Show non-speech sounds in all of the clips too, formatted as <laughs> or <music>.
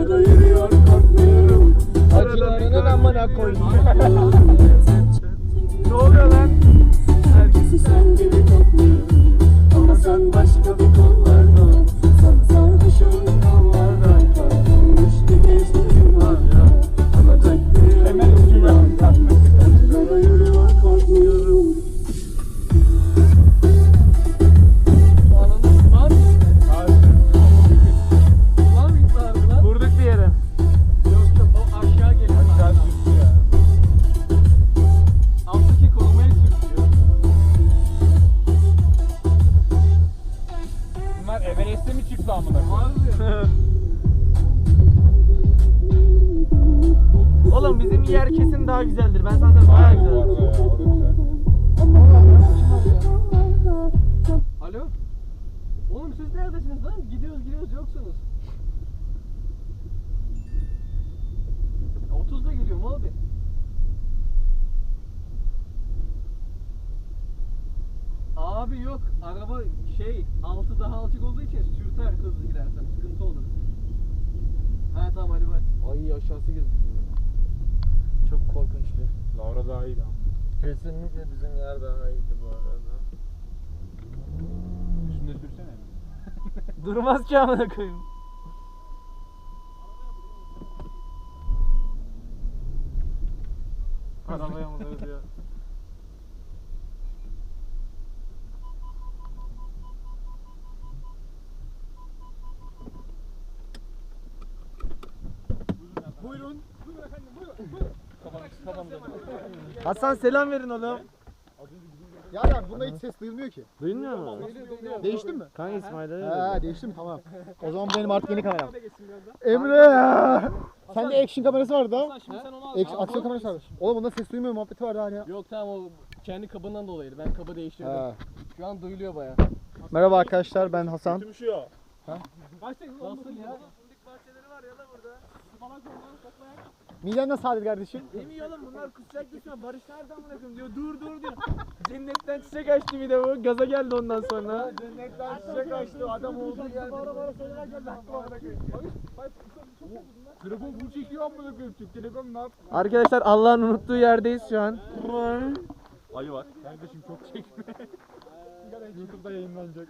Yolda yürüyor korkmuyorum Acılarının amına koyayım. <laughs> Ne oluyor lan? Herkesi sen gibi topluyorum Ama sen başka Oğlum bizim yer kesin daha güzeldir ben söyleyeyim bayağı güzel. Alo? Oğlum siz neredesiniz lan? Gidiyoruz gidiyoruz yoksunuz. 30'da geliyorum abi. Abi yok. Araba şey altı daha alçak olduğu için sürter hızlı gidersen. Sıkıntı olur. Ha tamam hadi bay. Ay aşağısı gözüküyor. Çok korkunçtu Laura daha iyiydi ama. Kesinlikle bizim yer daha iyiydi bu arada Üstünde sürsene. <laughs> Durmaz ki amına koyayım Arabaya mı diyor Buyurun. Buyurun efendim buyurun. Buyurun. Hasan selam verin oğlum Ya lan bunda hiç ses duyulmuyor ki. Duymuyor mu? Değiştin mi? Kanka İsmail'e Ha değişti mi? Tamam. O zaman benim artık yeni kameram. Emre ya. Sende action kamerası vardı ha? Şimdi sen onu al. Action, aksiyon kamerası vardı. Oğlum bunda ses duymuyor muhabbeti vardı hani ya. Yok tamam o kendi kabından dolayıydı. Ben kabı değiştirdim. Ha. Şu an duyuluyor baya. Merhaba arkadaşlar ben Hasan. Kim şu ya? Nasıl ya? Miden nasıl halde kardeşim? Demiyor oğlum bunlar kusacak düşman Barış nerede amına koyayım diyor dur dur diyor Cennetten çiçek açtı bir de bu gaza geldi ondan sonra Cennetten çiçek açtı adam oldu geldi Telefon full çekiyor amına koyayım. Telekom ne yap? Arkadaşlar Allah'ın unuttuğu yerdeyiz şu an Ayı var. Kardeşim çok çekme. YouTube'da yayınlanacak.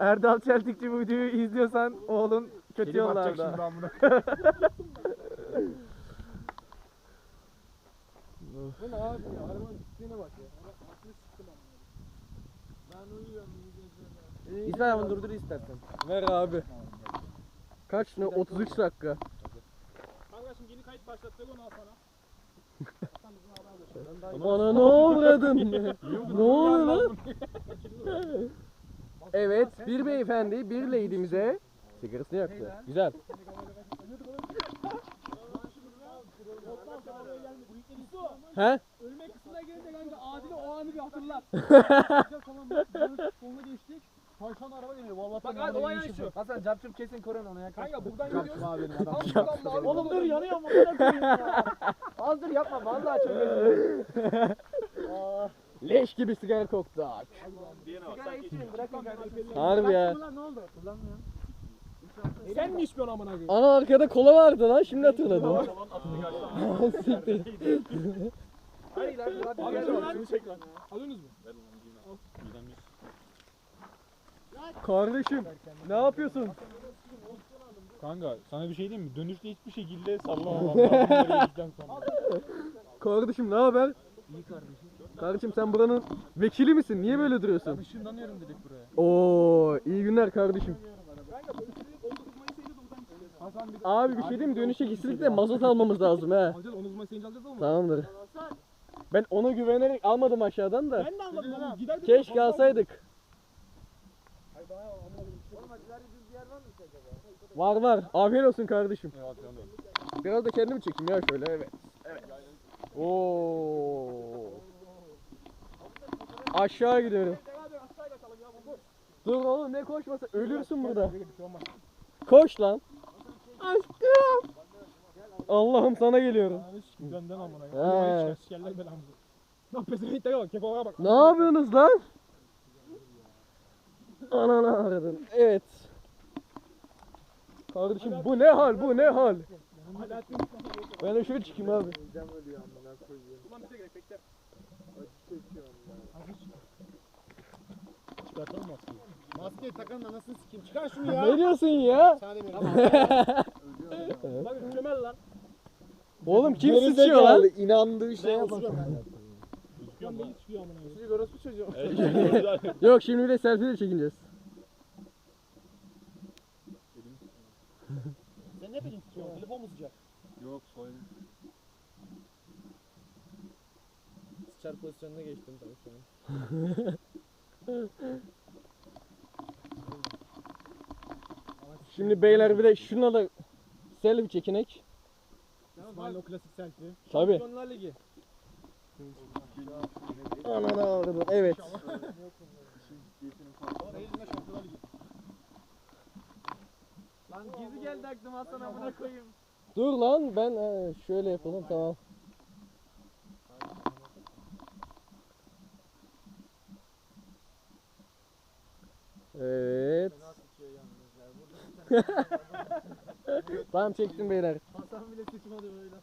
Erdal Çeltikçi bu videoyu izliyorsan oğlun kötü Kelime atacak yollarda şimdi amına <laughs> Bu ne abi ya? Arabanın pisliğine bak ya. İsmail abi durdur istersen Ver abi. Kaç ne? 33 dakika. Kanka şimdi yeni kayıt başlattık onu al sana. Bana ne uğradın? ne oldu lan? Evet, bir beyefendi bir lady'mize sigarasını yaktı. Güzel. He? Ölme kısmına gelince kanka Adile o anı bir hatırlat. <laughs> Sonuna geçtik. Tayşan araba geliyor. Vallahi Bak hadi olay yani şu. Hasan capçup kesin korun ona ya Kanka buradan gidiyoruz. Tam şuradan mavi Oğlum dur yanıyor mu Az dur yapma vallahi çok <laughs> Leş gibi sigara koktu. Sigara için bırakın Harbi ya. ne oldu? Kullanmıyor Sen mi içmiyorsun amına koyayım? Ana arkada kola vardı lan şimdi hatırladım. Siktir. Hayır lan hadi Abi gel şunu lan. çek lan. Alıyorsunuz mu? Kardeşim ne yapıyorsun? Kanka sana bir şey diyeyim mi? Dönüşte hiçbir şekilde sallamam. Nereye gittikten sonra. Kardeşim ne haber? İyi kardeşim. Kardeşim sen buranın vekili misin? Niye böyle duruyorsun? Işınlanıyorum dedik buraya. Oo iyi günler kardeşim. Kanka böyle bir 19 Mayıs ayında da buradan çıkacağız. Hasan bir de Abi bir şey diyeyim mi? Dönüşe gitsek de mazot almamız lazım he. alacağız 19 Mayıs ayında alacağız ama. Tamamdır. Ben ona güvenerek almadım aşağıdan da. Ben de anladım ama giderdik. Keşke alsaydık. Var var. Afiyet olsun kardeşim. Biraz da kendimi çekeyim ya şöyle evet. Evet. Oo. Aşağı gidiyorum. Dur oğlum ne koşması ölürsün burada. Koş lan. Aşkım. Allah'ım sana geliyorum. Benden amına. He. belamızı. Bak. Bak. Ne yapıyorsunuz lan? Ananı aradın. Evet. Kardeşim bu ne hal bu ne hal? Ben de şöyle çıkayım abi. Çıkartalım maskeyi. Maskeyi takan da nasıl sikeyim? Çıkar şunu ya. Ne diyorsun ya? Sana demiyorum. Bak mükemmel lan. Oğlum kim sıçıyor lan? İnandığı şey. Gözüküyor mu? Çıkıyor amına. Çocuk orası çocuğu. <laughs> Yok şimdi bir de selfie de çekineceğiz. Sen ne bileyim sıçıyorsun? Telefon mu sıcak? Yok soyun. Sıçar pozisyonuna geçtim tabii şu an. <laughs> Şimdi beyler bir de şuna da selfie çekinek. İsmail o klasik selfie. Tabi. Şampiyonlar Ligi. Avradım. Evet. Lan gezi geldi aklıma Hasan amına koyayım. Dur lan ben he, şöyle yapalım tamam. Evet. <laughs> tamam çektim beyler. Hasan bile sıçmadı böyle.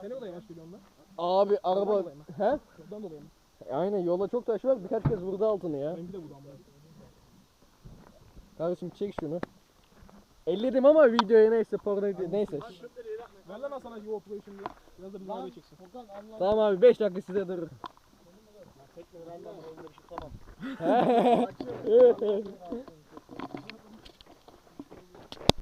Sen ne kadar yavaş geliyorsun lan? Abi araba dolayı mı? he? Yoldan dolayı mı? Aynen yola çok taş var birkaç kez vurdu altını ya. Benimki de bu da amına. Kardeşim çek şunu. Elledim ama videoya neyse porno neyse. Ver lan Hasan'a GoPro'yu şimdi. Biraz da bizim arabayı çeksin. Tamam abi 5 dakika size durur. Tekrar Allah'ım öyle bir şey tamam. <laughs> <laughs>